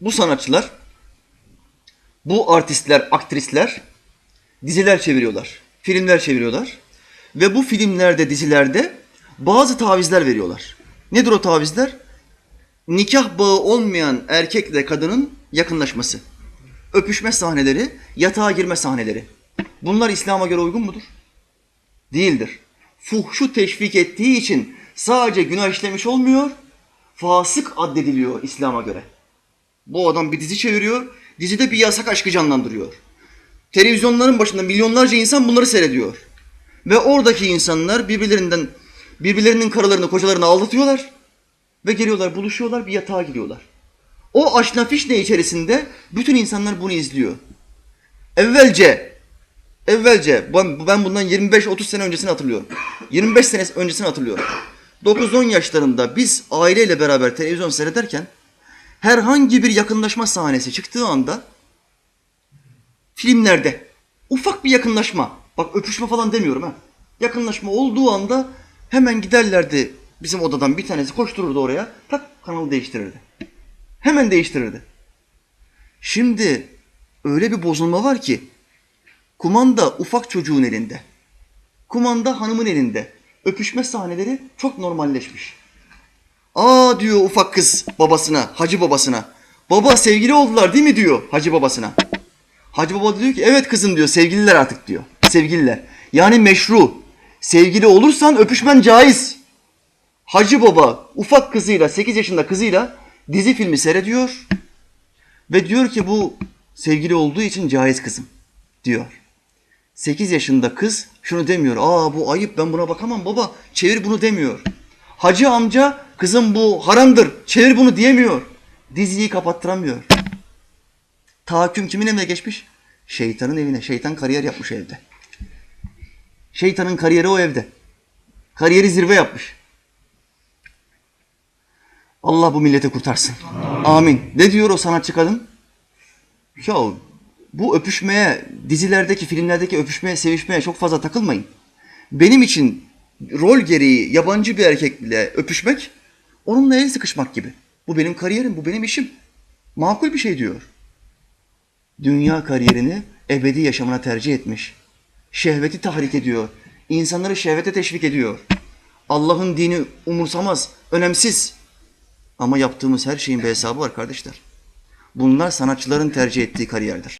bu sanatçılar, bu artistler, aktrisler diziler çeviriyorlar, filmler çeviriyorlar. Ve bu filmlerde, dizilerde bazı tavizler veriyorlar. Nedir o tavizler? Nikah bağı olmayan erkekle kadının yakınlaşması. Öpüşme sahneleri, yatağa girme sahneleri. Bunlar İslam'a göre uygun mudur? Değildir. Fuhşu teşvik ettiği için sadece günah işlemiş olmuyor, fasık addediliyor İslam'a göre. Bu adam bir dizi çeviriyor, dizide bir yasak aşkı canlandırıyor. Televizyonların başında milyonlarca insan bunları seyrediyor. Ve oradaki insanlar birbirlerinden birbirlerinin karılarını, kocalarını aldatıyorlar ve geliyorlar, buluşuyorlar, bir yatağa gidiyorlar. O aşna fişne içerisinde bütün insanlar bunu izliyor. Evvelce, evvelce ben, bundan 25-30 sene öncesini hatırlıyorum. 25 sene öncesini hatırlıyorum. 9-10 yaşlarında biz aileyle beraber televizyon seyrederken herhangi bir yakınlaşma sahnesi çıktığı anda filmlerde ufak bir yakınlaşma, bak öpüşme falan demiyorum ha. Yakınlaşma olduğu anda hemen giderlerdi bizim odadan bir tanesi koştururdu oraya, tak kanalı değiştirirdi. Hemen değiştirirdi. Şimdi öyle bir bozulma var ki kumanda ufak çocuğun elinde. Kumanda hanımın elinde. Öpüşme sahneleri çok normalleşmiş. Aa diyor ufak kız babasına, hacı babasına. Baba sevgili oldular değil mi diyor hacı babasına. Hacı baba diyor ki evet kızım diyor sevgililer artık diyor. Sevgililer. Yani meşru. Sevgili olursan öpüşmen caiz. Hacı baba ufak kızıyla 8 yaşında kızıyla dizi filmi seyrediyor. Ve diyor ki bu sevgili olduğu için caiz kızım diyor. 8 yaşında kız şunu demiyor. Aa bu ayıp ben buna bakamam baba çevir bunu demiyor. Hacı amca kızım bu haramdır çevir bunu diyemiyor. Diziyi kapattıramıyor. Tahakküm kimin evine geçmiş? Şeytanın evine. Şeytan kariyer yapmış evde. Şeytanın kariyeri o evde. Kariyeri zirve yapmış. Allah bu milleti kurtarsın. Amin. Ne diyor o sanatçı kadın? Ya bu öpüşmeye, dizilerdeki, filmlerdeki öpüşmeye, sevişmeye çok fazla takılmayın. Benim için rol gereği yabancı bir erkekle öpüşmek, onunla el sıkışmak gibi. Bu benim kariyerim, bu benim işim. Makul bir şey diyor. Dünya kariyerini ebedi yaşamına tercih etmiş. Şehveti tahrik ediyor. İnsanları şehvete teşvik ediyor. Allah'ın dini umursamaz, önemsiz. Ama yaptığımız her şeyin bir hesabı var kardeşler. Bunlar sanatçıların tercih ettiği kariyerdir.